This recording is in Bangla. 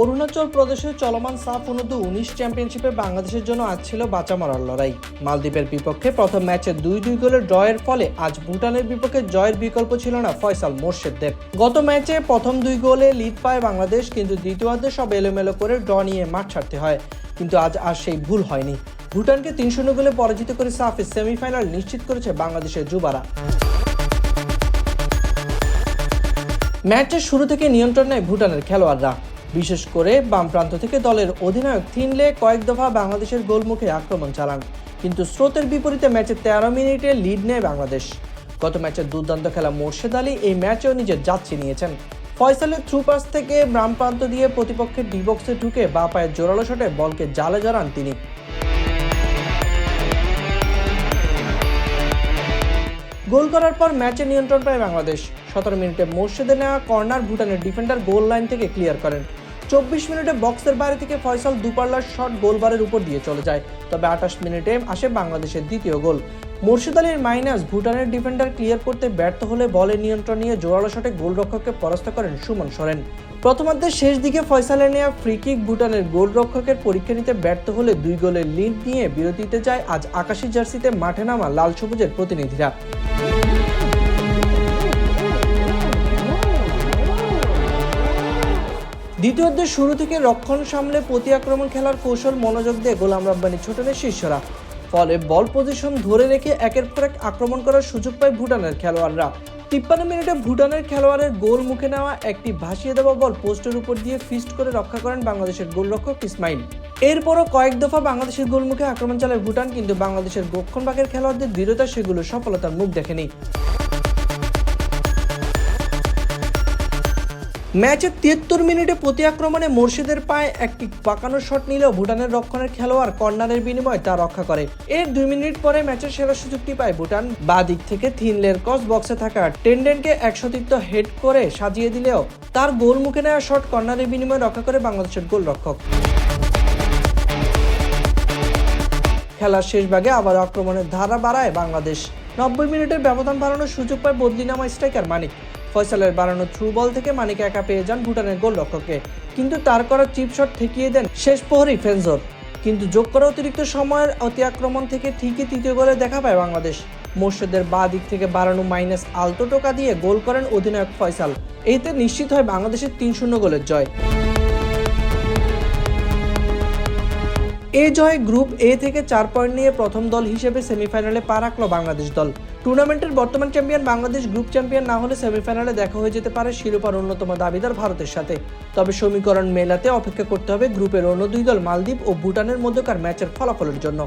অরুণাচল প্রদেশের চলমান সাফ অনূর্ধ্ব উনিশ চ্যাম্পিয়নশিপে বাংলাদেশের জন্য আজ ছিল বাঁচা মরার লড়াই। মালদ্বীপের বিপক্ষে প্রথম ম্যাচে দুই দুই গোলের ড্রয়ের ফলে আজ ভুটানের বিপক্ষে জয়ের বিকল্প ছিল না ফয়সাল মোর্শেদদের। গত ম্যাচে প্রথম দুই গোলে লিড পায় বাংলাদেশ, কিন্তু দ্বিতীয়ার্ধে সব এলোমেলো করে ড্র নিয়ে মাঠ ছাড়তে হয়। কিন্তু আজ আর সেই ভুল হয়নি। ভুটানকে তিন শূন্য গোলে পরাজিত করে সাফে সেমিফাইনাল নিশ্চিত করেছে বাংলাদেশের যুবারা। ম্যাচের শুরু থেকে নিয়ন্ত্রণ নেয় ভুটানের খেলোয়াড়রা। বিশেষ করে বাম প্রান্ত থেকে দলের অধিনায়ক থিনলে কয়েক দফা বাংলাদেশের গোলমুখে আক্রমণ চালান। কিন্তু স্রোতের বিপরীতে ম্যাচে তেরো মিনিটে লিড নেয় বাংলাদেশ। গত ম্যাচে দুর্দান্ত খেলা মোর্শেদ আলী এই ম্যাচেও নিজের যাত্রী নিয়েছেন ফয়সালের থ্রু পাস থেকে বাম প্রান্ত দিয়ে প্রতিপক্ষের ডি বক্সে ঢুকে বা পায়ের জোরালো শটে বলকে জালে জড়ান তিনি। গোল করার পর ম্যাচে নিয়ন্ত্রণ পায় বাংলাদেশ। সতেরো মিনিটে মোর্শেদে নেওয়া কর্নার ভুটানের ডিফেন্ডার গোল লাইন থেকে ক্লিয়ার করেন। চব্বিশ মিনিটে বক্সের বাইরে থেকে ফয়সাল দুপাল্লার শট গোলবারের উপর দিয়ে চলে যায়। তবে আঠাশ মিনিটে আসে বাংলাদেশের দ্বিতীয় গোল। মোর্শেদ আলীর মাইনাস ভুটানের ডিফেন্ডার ক্লিয়ার করতে ব্যর্থ হলে বলের নিয়ন্ত্রণ নিয়ে জোরালো শটে গোলরক্ষককে পরাস্ত করেন সুমন সরেন। প্রথমার্ধের শেষ দিকে ফয়সালের নেওয়া ফ্রি কিক ভুটানের গোলরক্ষকের পরীক্ষা নিতে ব্যর্থ হলে দুই গোলের লিড নিয়ে বিরতিতে যায় আজ আকাশি জার্সিতে মাঠে নামা লাল সবুজের প্রতিনিধিরা। দ্বিতীয়ার্ধের শুরু থেকে রক্ষণ সামলে প্রতি আক্রমণ খেলার কৌশল মনোযোগ দিয়ে গোলাম রাব্বানি ছোটনের শীর্ষরা ফলে বল পজিশন ধরে রেখে একের পর এক আক্রমণ করার সুযোগ পায় ভুটানের খেলোয়াড়রা। তিপ্পান্ন মিনিটে ভুটানের খেলোয়াড়ের গোল মুখে নেওয়া একটি ভাসিয়ে দেওয়া বল পোস্টের উপর দিয়ে ফিস্ট করে রক্ষা করেন বাংলাদেশের গোলরক্ষক ইসমাইল। এরপরও কয়েক দফা বাংলাদেশের গোলমুখে আক্রমণ চালায় ভুটান, কিন্তু বাংলাদেশের রক্ষণভাগের খেলোয়াড়দের দৃঢ়তা সেগুলো সফলতার মুখ দেখেনি। ম্যাচের তিয়াত্তর মিনিটে প্রতি আক্রমণে মোর্শেদের পায়ে একটি পাকানো শট নিলেও ভুটানের রক্ষণের খেলোয়াড় কর্নারের বিনিময়ে তা রক্ষা করে। এর দুই মিনিট পরে ম্যাচের সেরা সুযোগটি পায় ভুটান। বা দিক থেকে থিনলের কস বক্সে থাকা টেন্ডেনকে একশোতীর্থ হেড করে সাজিয়ে দিলেও তার গোল মুখে নেওয়া শট কর্নারের বিনিময়ে রক্ষা করে বাংলাদেশের গোলরক্ষক। খেলার শেষ ভাগে আবার আক্রমণের ধারা বাড়ায় বাংলাদেশ। নব্বই মিনিটের ব্যবধান বাড়ানোর সুযোগ পায় বদলিনামা স্ট্রাইকার মানিক। ফয়সালের বাড়ানো থ্রু বল থেকে মানিক একা পেয়ে যান ভুটানের গোল রক্ষককে কিন্তু তার করা চিপ শট ঠেকিয়ে দেন শেষ প্রহরী ফেনজোর। কিন্তু যোগ করা অতিরিক্ত সময়ের অতি আক্রমণ থেকে ঠিকই তৃতীয় গোলে দেখা পায় বাংলাদেশ। মোর্শেদের বা দিক থেকে বাড়ানো মাইনাস আলতো টোকা দিয়ে গোল করেন অধিনায়ক ফয়সাল। এতে নিশ্চিত হয় বাংলাদেশের তিন শূন্য গোলের জয়। এ জয় গ্রুপ এ থেকে চার পয়েন্ট নিয়ে প্রথম দল হিসেবে সেমিফাইনালে পা রাখল বাংলাদেশ দল। টুর্নামেন্টের বর্তমান চ্যাম্পিয়ন বাংলাদেশ গ্রুপ চ্যাম্পিয়ন না হলে সেমিফাইনালে দেখা হয়ে যেতে পারে শিরোপার অন্যতম দাবিদার ভারতের সাথে। তবে সমীকরণ মেলাতে অপেক্ষা করতে হবে গ্রুপের অন্য দুই দল মালদ্বীপ ও ভুটানের মধ্যকার ম্যাচের ফলাফলের জন্য।